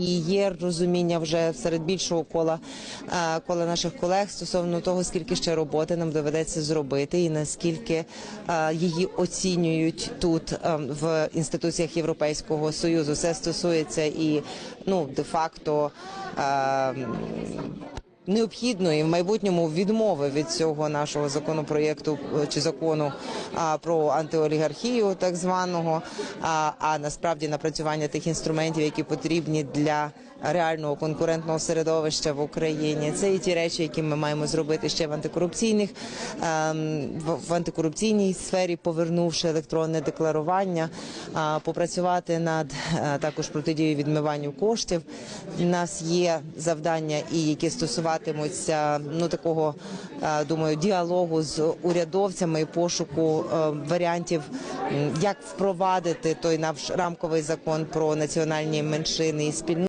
І є розуміння вже серед більшого кола е, кола наших колег стосовно того, скільки ще роботи нам доведеться зробити, і наскільки е, її оцінюють тут е, в інституціях Європейського союзу. Це стосується і ну де факто. Е, Необхідної в майбутньому відмови від цього нашого законопроєкту е, чи закону про антиолігархію, так званого, а насправді напрацювання тих інструментів, які потрібні для реального конкурентного середовища в Україні. Це і ті речі, які ми маємо зробити ще в антикорупційних ем, в, антикорупційній сфері, повернувши електронне декларування, попрацювати над е, також протидією відмиванню коштів. У нас є завдання, і які стосуватимуться ну такого е, думаю діалогу з урядовцями і пошуку е, варіантів, як впровадити той наш рамковий закон про національні меншини і спільноти.